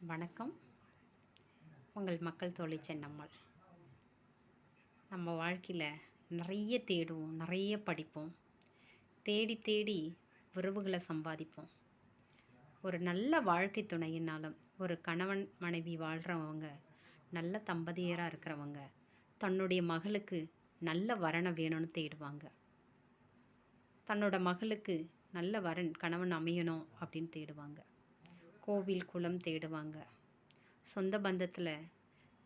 வணக்கம். உங்கள் மக்கள் தோழி சென்னம்மாள். நம்ம வாழ்க்கையில் நிறைய தேடுவோம் நிறைய படிப்போம். தேடி தேடி உறவுகளை சம்பாதிப்போம். ஒரு நல்ல வாழ்க்கை துணையினாலும் ஒரு கணவன் மனைவி வாழ்கிறவங்க நல்ல தம்பதியராக இருக்கிறவங்க தன்னுடைய மகளுக்கு நல்ல வரனை வேணும்னு தேடுவாங்க. தன்னோட மகளுக்கு நல்ல வரன் கணவன் அமையணும் அப்படின்னு தேடுவாங்க. கோவில் குளம் தேடுவாங்க. சொந்த பந்தத்தில்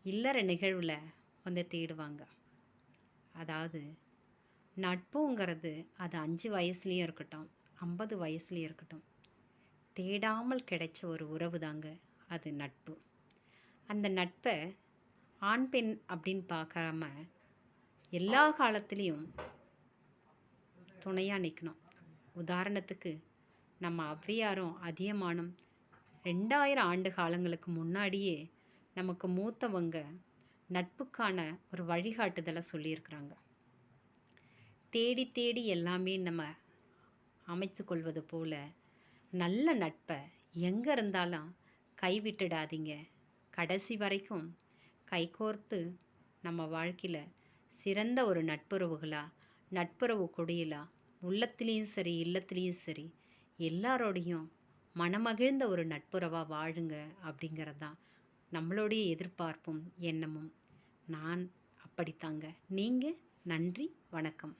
இல்லற நிகழ்வில் வந்து தேடுவாங்க. அதாவது நட்புங்கிறது அது அஞ்சு வயசுலேயும் இருக்கட்டும் ஐம்பது வயசுலேயும் இருக்கட்டும். தேடாமல் கிடைச்ச ஒரு உறவு தாங்க அது நட்பு. அந்த நட்பை ஆண் பெண் அப்படின்னு பார்க்காம எல்லா காலத்துலேயும் துணையாக நிற்கணும் உதாரணத்துக்கு நம்ம ஔவையாரும் அதியமானும் ரெண்டாயிரம் ஆண்டு காலங்களுக்கு முன்னாடியே நமக்கு மூத்தவங்க நட்புக்கான ஒரு வழிகாட்டுதலை சொல்லியிருக்கிறாங்க. தேடி தேடி எல்லாமே நம்ம அமைத்து கொள்வது போல் நல்ல நட்பை எங்கே இருந்தாலும் கைவிட்டுடாதீங்க. கடைசி வரைக்கும் கைகோர்த்து நம்ம வாழ்க்கையில் சிறந்த ஒரு நட்புறவுகளாக நட்புறவு கொடியலாக உள்ளத்துலேயும் சரி இல்லத்துலேயும் சரி எல்லாரோடையும் மனமகிழ்ந்த ஒரு நட்புறவாக வாழுங்க அப்படிங்கிறது தான் நம்மளுடைய எதிர்பார்ப்பும் எண்ணமும். நான் அப்படித்தாங்க. நீங்கள் நன்றி வணக்கம்.